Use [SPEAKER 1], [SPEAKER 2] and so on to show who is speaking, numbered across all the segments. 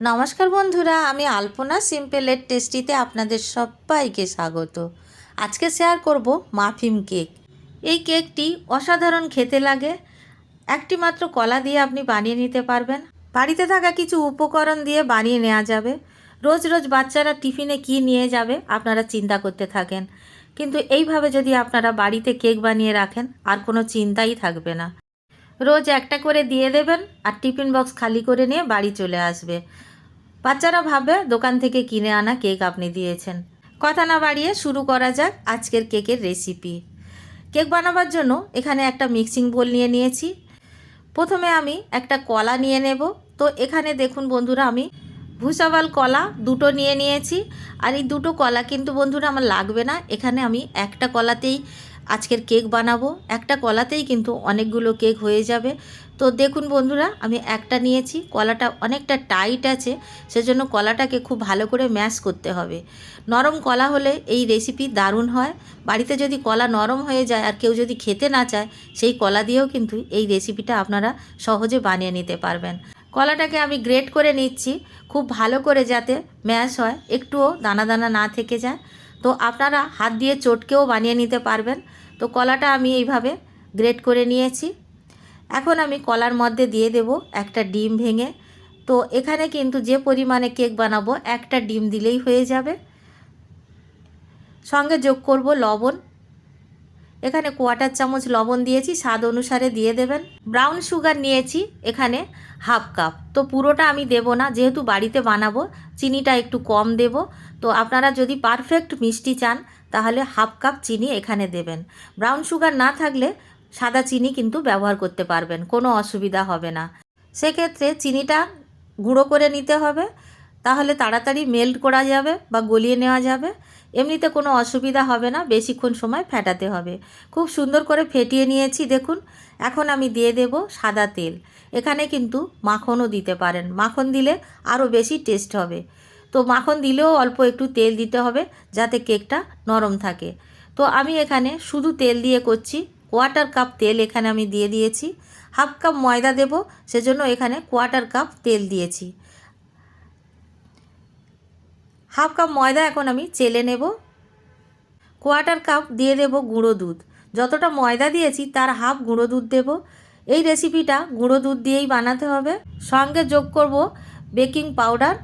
[SPEAKER 1] নমস্কার বন্ধুরা, আমি আলপনা সিম্পলের টেস্টিতে আপনাদের সবাইকে স্বাগত। আজকে শেয়ার করব মাফিম কেক এই কেকটি অসাধারণ খেতে লাগে। একটি মাত্র কলা দিয়ে আপনি বানিয়ে নিতে পারবেন। বাড়িতে থাকা কিছু উপকরণ দিয়ে বানিয়ে নেওয়া যাবে। রোজ রোজ বাচ্চারা টিফিনে কি নিয়ে যাবে আপনারা চিন্তা করতে থাকেন। কিন্তু এইভাবে যদি আপনারা বাড়িতে কেক বানিয়ে রাখেন, আর কোনো চিন্তাই থাকবে না। রোজ একটা করে দিয়ে দেবেন, আর টিফিন বক্স খালি করে নিয়ে বাড়ি চলে আসবে। বাচ্চারা ভাবে দোকান থেকে কিনে আনা কেক আপনি দিয়েছেন। কথা না বাড়িয়ে শুরু করা যাক আজকের কেকের রেসিপি। কেক বানাবার জন্য এখানে একটা মিক্সিং বোল নিয়ে নিয়েছি। প্রথমে আমি একটা কলা নিয়ে নেব। তো এখানে দেখুন বন্ধুরা, আমি ভুসাবাল কলা দুটো নিয়ে নিয়েছি। আর এই দুটো কলা কিন্তু বন্ধুরা আমার লাগবে না। এখানে আমি একটা কলাতেই আজকের কেক বানাবো। একটা কলাতেই কিন্তু অনেকগুলো কেক হয়ে যাবে। তো দেখুন বন্ধুরা, আমি একটা নিয়েছি। কলাটা অনেকটা টাইট আছে, সেজন্য কলাটাকে খুব ভালো করে ম্যাশ করতে হবে। নরম কলা হলে এই রেসিপি দারুণ হয়। বাড়িতে যদি কলা নরম হয়ে যায় আর কেউ যদি খেতে না চায়, সেই কলা দিয়েও কিন্তু এই রেসিপিটা আপনারা সহজে বানিয়ে নিতে পারবেন। কলাটাকে আমি গ্রেট করে নিচ্ছি, খুব ভালো করে যাতে ম্যাশ হয়। একটুও দানা দানা না থেকে যায়। তো আপনারা হাত দিয়ে চটকেও বানিয়ে নিতে পারবেন। তো কলাটা আমি এইভাবে গ্রেট করে নিয়েছি। এখন আমি কলার মধ্যে দিয়ে দেব একটা ডিম ভেঙে। তো এখানে কিন্তু যে পরিমাণে কেক বানাবো, একটা ডিম দিলেই হয়ে যাবে। সঙ্গে যোগ করব লবণ। এখানে কোয়াটার চামচ লবণ দিয়েছি, স্বাদ অনুসারে দিয়ে দেবেন। ব্রাউন সুগার নিয়েছি এখানে হাফ কাপ। তো পুরোটা আমি দেব না, যেহেতু বাড়িতে বানাবো, চিনিটা একটু কম দেব। তো আপনারা যদি পারফেক্ট মিষ্টি চান, তাহলে হাফ কাপ চিনি এখানে দেবেন। ব্রাউন সুগার না থাকলে সাদা চিনি কিন্তু ব্যবহার করতে পারবেন, কোনো অসুবিধা হবে না। সেক্ষেত্রে চিনিটা গুঁড়ো করে নিতে হবে, তাহলে তাড়াতাড়ি মেল্ট করা যাবে বা গলিয়ে নেওয়া যাবে। এমনিতে কোনো অসুবিধা হবে না, বেশিক্ষণ সময় ফেটাতে হবে। খুব সুন্দর করে ফেটিয়ে নিয়েছি, দেখুন। এখন আমি দিয়ে দেব সাদা তেল। এখানে কিন্তু মাখনও দিতে পারেন। মাখন দিলে আরও বেশি টেস্ট হবে। তো মাখন দিলেও অল্প একটু তেল দিতে হবে যাতে কেকটা নরম থাকে। তো আমি এখানে শুধু তেল দিয়ে করছি। কোয়ার্টার কাপ তেল এখানে আমি দিয়ে দিয়েছি। হাফ কাপ ময়দা দেব, সেজন্য এখানে কোয়ার্টার কাপ তেল দিয়েছি। হাফ কাপ ময়দা এখন আমি চেলে নেব। কোয়ার্টার কাপ দিয়ে দেব গুঁড়ো দুধ। যতটা ময়দা দিয়েছি, তার হাফ গুঁড়ো দুধ দেব। এই রেসিপিটা গুঁড়ো দুধ দিয়েই বানাতে হবে। সঙ্গে যোগ করব বেকিং পাউডার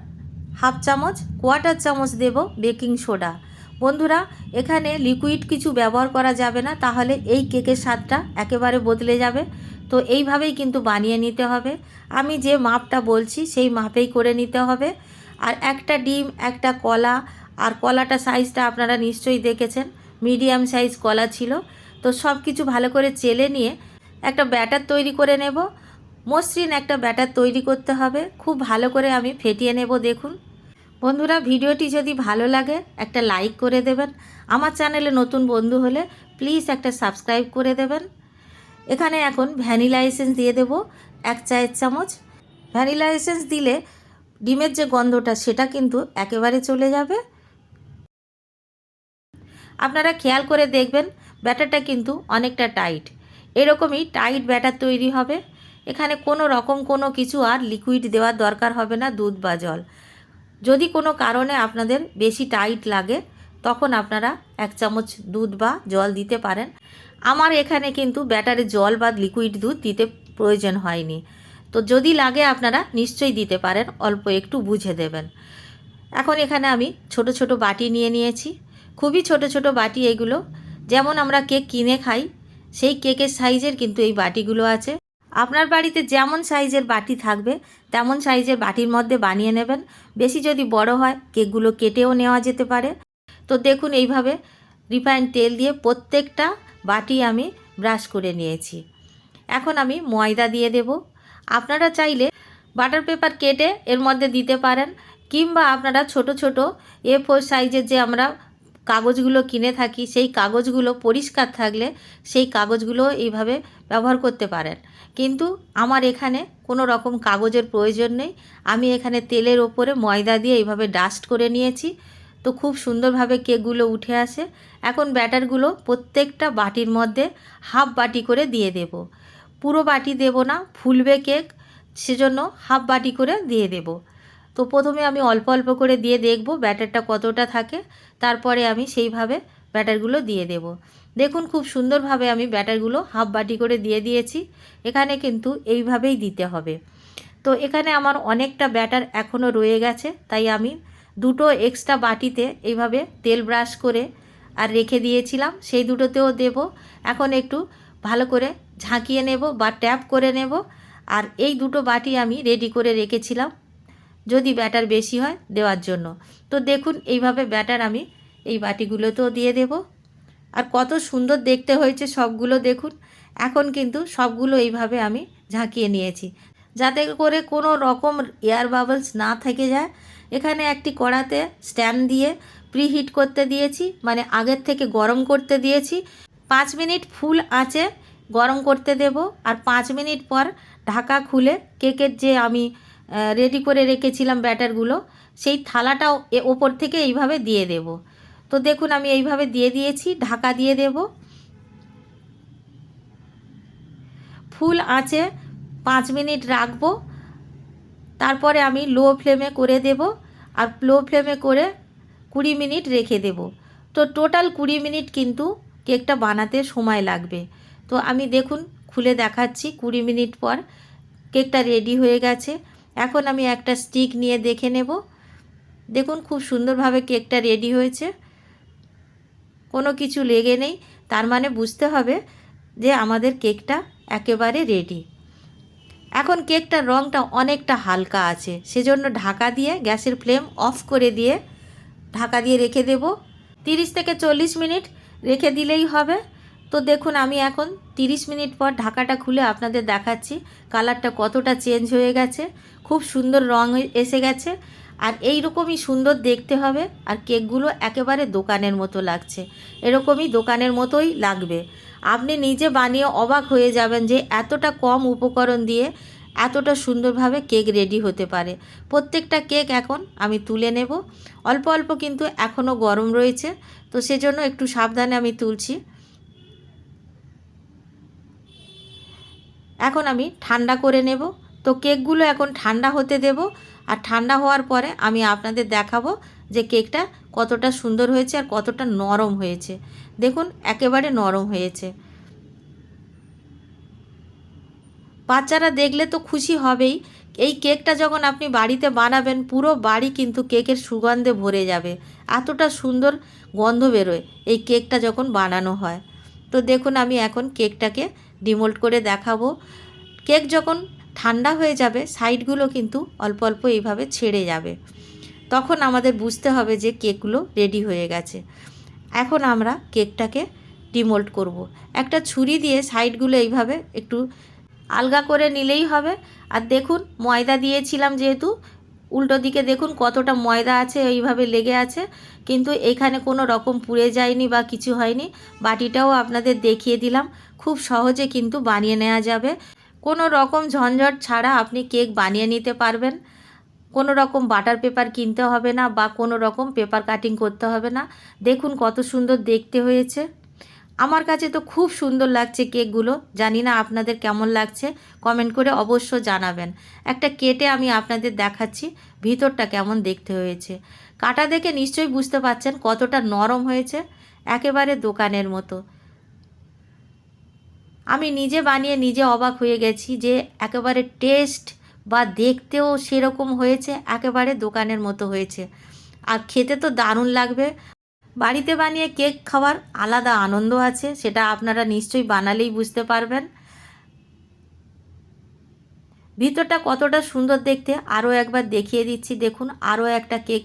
[SPEAKER 1] হাফ চামচ, কোয়ার্টার চামচ দেব বেকিং সোডা। বন্ধুরা, এখানে লিকুইড কিছু ব্যবহার করা যাবে না, তাহলে এই কেকের স্বাদটা একেবারে বদলে যাবে। তো এইভাবেই কিন্তু বানিয়ে নিতে হবে। আমি যে মাপটা বলছি, সেই মাপেই করে নিতে হবে। আর একটা ডিম, একটা কলা, আর কলাটা সাইজটা আপনারা নিশ্চয়ই দেখেছেন, মিডিয়াম সাইজ কলা ছিল। তো সব কিছু ভালো করে চেলে নিয়ে একটা ব্যাটার তৈরি করে নেব। মসৃণ একটা ব্যাটার তৈরি করতে হবে। খুব ভালো করে আমি ফেটিয়ে নেব, দেখুন। বন্ধুরা, ভিডিওটি যদি ভালো লাগে, একটা লাইক করে দেবেন। আমার চ্যানেলে নতুন বন্ধু হলে প্লিজ একটা সাবস্ক্রাইব করে দেবেন। এখানে এখন ভ্যানিলা এসেন্স দিয়ে দেব, এক চায়ের চামচ। ভ্যানিলা এসেন্স দিলে ডিমের যে গন্ধটা, সেটা কিন্তু একেবারে চলে যাবে। আপনারা খেয়াল করে দেখবেন, ব্যাটারটা কিন্তু অনেকটা টাইট। এরকমই টাইট ব্যাটার তৈরি হবে। এখানে কোনো রকম কোনো কিছু আর লিকুইড দেওয়ার দরকার হবে না দুধ বা জল। যদি কোনো কারণে আপনাদের বেশি টাইট লাগে, তখন আপনারা এক চামচ দুধ বা জল দিতে পারেন। আমার এখানে কিন্তু ব্যাটারে জল বা লিকুইড দুধ দিতে প্রয়োজন হয়নি। তো যদি লাগে আপনারা নিশ্চয়ই দিতে পারেন, অল্প একটু বুঝে দেবেন। এখন এখানে আমি ছোট ছোট বাটি নিয়ে নিয়েছি। খুবই ছোট ছোট বাটি এগুলো। যেমন আমরা কেক কিনে খাই, সেই কেকের সাইজের কিন্তু এই বাটিগুলো আছে। আপনার বাড়িতে যেমন সাইজের বাটি থাকবে, তেমন সাইজের বাটির মধ্যে বানিয়ে নেবেন। বেশি যদি বড় হয়, কেকগুলো কেটেও নেওয়া যেতে পারে। তো দেখুন, এইভাবে রিফাইন তেল দিয়ে প্রত্যেকটা বাটি আমি ব্রাশ করে নিয়েছি। এখন আমি ময়দা দিয়ে দেব। আপনারা চাইলে বাটার পেপার কেটে এর মধ্যে দিতে পারেন, কিংবা আপনারা ছোট ছোট এ ফোর সাইজের যে আমরা কাগজগুলো কিনে থাকি, সেই কাগজগুলো পরিষ্কার থাকলে সেই কাগজগুলো এইভাবে ব্যবহার করতে পারেন। কিন্তু আমার এখানে কোনো রকম কাগজের প্রয়োজন নেই। আমি এখানে তেলের ওপরে ময়দা দিয়ে এইভাবে ডাস্ট করে নিয়েছি। তো খুব সুন্দরভাবে কেকগুলো উঠে আসে। এখন ব্যাটারগুলো প্রত্যেকটা বাটির মধ্যে হাফ বাটি করে দিয়ে দেব। পুরো বাটি দেব না, ফুলবে কেক, সেজন্য হাফ বাটি করে দিয়ে দেব। তো প্রথমে আমি অল্প অল্প করে দিয়ে দেখব ব্যাটারটা কতটা থাকে। তারপরে আমি সেইভাবে ব্যাটারগুলো দিয়ে দেব। দেখুন খুব সুন্দরভাবে আমি ব্যাটারগুলো হাফ বাটি করে দিয়ে দিয়েছি। এখানে কিন্তু এইভাবেই দিতে হবে। তো এখানে আমার অনেকটা ব্যাটার এখনও রয়ে গেছে। তাই আমি দুটো এক্সট্রা বাটিতে এইভাবে তেল ব্রাশ করে আর রেখে দিয়েছিলাম। সেই দুটোতেও দেব। এখন একটু ভালো করে ঝাঁকিয়ে নেব বা ট্যাপ করে নেব। আর এই দুটো বাটি আমি রেডি করে রেখেছিলাম। যদি ব্যাটার বেশি হয় দেওয়ার জন্য। তো দেখুন, এইভাবে ব্যাটার আমি এই বাটিগুলোতেও দিয়ে দেব। আর কত সুন্দর দেখতে হয়েছে সবগুলো দেখুন। এখন কিন্তু সবগুলো এইভাবে আমি ঝাঁকিয়ে নিয়েছি। যাতে করে কোনো রকম এয়ার বাবলস না থেকে যায়। এখানে একটি কড়াতে স্ট্যান্ড দিয়ে প্রিহিট করতে দিয়েছি মানে আগের থেকে গরম করতে দিয়েছি। পাঁচ মিনিট ফুল আঁচে গরম করতে দেব। আর পাঁচ মিনিট পর ঢাকা খুলে কেকের যে আমি রেডি করে রেখেছিলাম ব্যাটারগুলো, সেই থালাটাও ওপর থেকে এইভাবে দিয়ে দেব। তো দেখুন, আমি এইভাবে দিয়ে দিয়েছি, ঢাকা দিয়ে দেব। ফুল আঁচে পাঁচ মিনিট রাখব। তারপরে আমি লো ফ্লেমে করে দেব আর লো ফ্লেমে করে কুড়ি মিনিট রেখে দেব। তো টোটাল কুড়ি মিনিট কিন্তু কেকটা বানাতে সময় লাগবে। তো আমি দেখুন, খুলে দেখাচ্ছি, কুড়ি মিনিট পর কেকটা রেডি হয়ে গেছে। এখন আমি একটা স্টিক নিয়ে দেখে নেব। দেখুন খুব সুন্দরভাবে কেকটা রেডি হয়েছে। কোনো কিছু লেগে নেই, তার মানে বুঝতে হবে যে আমাদের কেকটা একেবারে রেডি এখন কেকটার রঙটা অনেকটা হালকা আছে, সেজন্য ঢাকা দিয়ে গ্যাসের ফ্লেম অফ করে দিয়ে ঢাকা দিয়ে রেখে দেব। তিরিশ থেকে চল্লিশ মিনিট রেখে দিলেই হবে। তো দেখুন, আমি এখন তিরিশ মিনিট পর ঢাকাটা খুলে আপনাদের দেখাচ্ছি কালারটা কতটা চেঞ্জ হয়ে গেছে। খুব সুন্দর রং এসে গেছে। আর এই রকমই সুন্দর দেখতে হবে আর কেকগুলো একেবারে দোকানের মতো লাগছে। এরকমই দোকানের মতোই লাগবে। আপনি নিজে বানিয়ে অবাক হয়ে যাবেন যে এতটা কম উপকরণ দিয়ে এতটা সুন্দরভাবে কেক রেডি হতে পারে। প্রত্যেকটা কেক এখন আমি তুলে নেব। অল্প অল্প কিন্তু এখনও গরম রয়েছে। তো সেজন্য একটু সাবধানে আমি তুলছি। এখন আমি ঠান্ডা করে নেব। তো কেকগুলো এখন ঠান্ডা হতে দেব আর ঠান্ডা হওয়ার পরে আমি আপনাদের দেখাবো যে কেকটা কতটা সুন্দর হয়েছে আর কতটা নরম হয়েছে। দেখুন, একেবারে নরম হয়েছে। বাচ্চারা দেখলে তো খুশি হবেই। এই কেকটা যখন আপনি বাড়িতে বানাবেন, পুরো বাড়ি কিন্তু কেকের সুগন্ধে ভরে যাবে। এতটা সুন্দর গন্ধ বেরোয় এই কেকটা যখন বানানো হয়। তো দেখুন, আমি এখন কেকটাকে ডিমোল্ড করে দেখাবো। কেক যখন ঠান্ডা হয়ে যাবে, সাইডগুলো কিন্তু অল্প অল্প এইভাবে ছেড়ে যাবে। তখন আমাদের বুঝতে হবে যে কেকগুলো রেডি হয়ে গেছে। এখন আমরা কেকটাকে ডিমোল্ড করব। একটা ছুরি দিয়ে সাইডগুলো এইভাবে একটু আলগা করে নিলেই হবে। আর দেখুন, ময়দা দিয়েছিলাম যেহেতু উল্টো দিকে দেখুন কতটা ময়দা আছে, এইভাবে লেগে আছে। কিন্তু এখানে কোনো রকম পুড়ে যায়নি বা কিছু হয়নি। বাটিটাও আপনাদের দেখিয়ে দিলাম। খুব সহজে কিন্তু বানিয়ে নেওয়া যাবে। কোনো রকম ঝঞ্ঝট ছাড়া আপনি কেক বানিয়ে নিতে পারবেন। কোনো রকম বাটার পেপার কিনতে হবে না বা কোনো রকম পেপার কাটিং করতে হবে না। দেখুন কত সুন্দর দেখতে হয়েছে। আমার কাছে তো খুব সুন্দর লাগছে কেকগুলো। জানি না আপনাদের কেমন লাগছে। কমেন্ট করে অবশ্য জানাবেন। একটা কেটে আমি আপনাদের দেখাচ্ছি, ভিতরটা কেমন দেখতে হয়েছে। কাটা দেখে নিশ্চয়ই বুঝতে পারছেন কতটা নরম হয়েছে, একেবারে দোকানের মতো। আমি নিজে বানিয়ে নিজে অবাক হয়ে গেছি যে একেবারে টেস্ট বা দেখতেও সেরকম হয়েছে, একেবারে দোকানের মতো হয়েছে। আর খেতে তো দারুণ লাগবে। বাড়িতে বানিয়ে কেক খাওয়ার আলাদা আনন্দ আছে, সেটা আপনারা নিশ্চয়ই বানালেই বুঝতে পারবেন। ভিতরটা কতটা সুন্দর দেখতে, আরও একবার দেখিয়ে দিচ্ছি। দেখুন, আরও একটা কেক